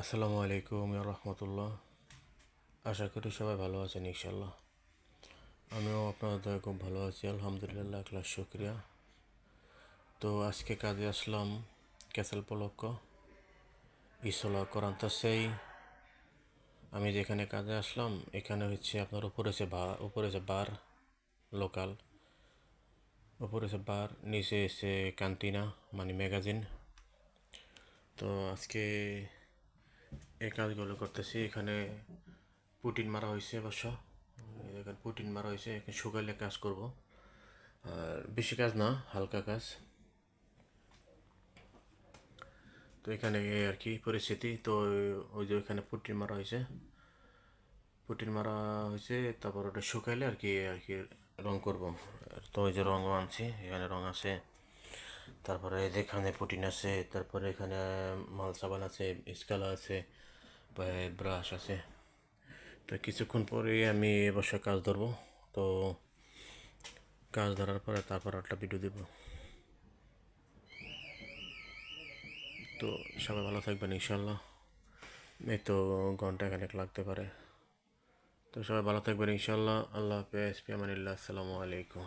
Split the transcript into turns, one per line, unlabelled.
আসসালামু আলাইকুম রহমতুল্লাহ। আশা করি সবাই ভালো আছেন ইনশাল্লাহ আমিও আপনাদের দয়া খুব ভালো আছি, আলহামদুলিল্লাহ এক লাখ শুক্রিয়া। তো আজকে কাজে আসলাম ক্যাসেল পলক্ক। ইসলা করান্তা সেই আমি যেখানে কাজে আসলাম, এখানে হচ্ছে আপনার উপরে আছে বা, উপরে আছে বার লোকাল, উপরে আছে বার, নিচে এসে কান্তিনা মানে ম্যাগাজিন। তো আজকে এই কাজগুলো করতেছি। এখানে পুটিন মারা হয়েছে অবশ্য। এখানে পুটিন মারা হয়েছে। এখানে শুকাইলে কাজ করব। আর বেশি কাজ না, হালকা কাজ। তো এখানে আর কি পরিস্থিতি। তো ওই যে ওইখানে পুটিন মারা হয়েছে। পুটিন মারা হয়েছে, তারপর ওটা শুকাইলে আর কি আর কি রং করব। তো ওই যে রঙও আনছি, এখানে রং আছে। তারপরে এখানে পুটিন আছে, তারপরে এখানে মাল সাবান আছে স্কালা আছে ব্রাশ আছে। তো কিছুক্ষণ পরে আমি অবশ্যই কাজ ধরবো। তো কাজ ধরার পরে তারপর একটা ভিডিও দেব। তো সবাই ভালো থাকবেন ইনশাল্লাহ এই তো ঘণ্টা খানেক লাগতে পারে। তো সবাই ভালো থাকবেন ইনশাল্লাহ আল্লাহ হাফেজ। পিয়ামানিল্লাহ আসসালামু আলাইকুম।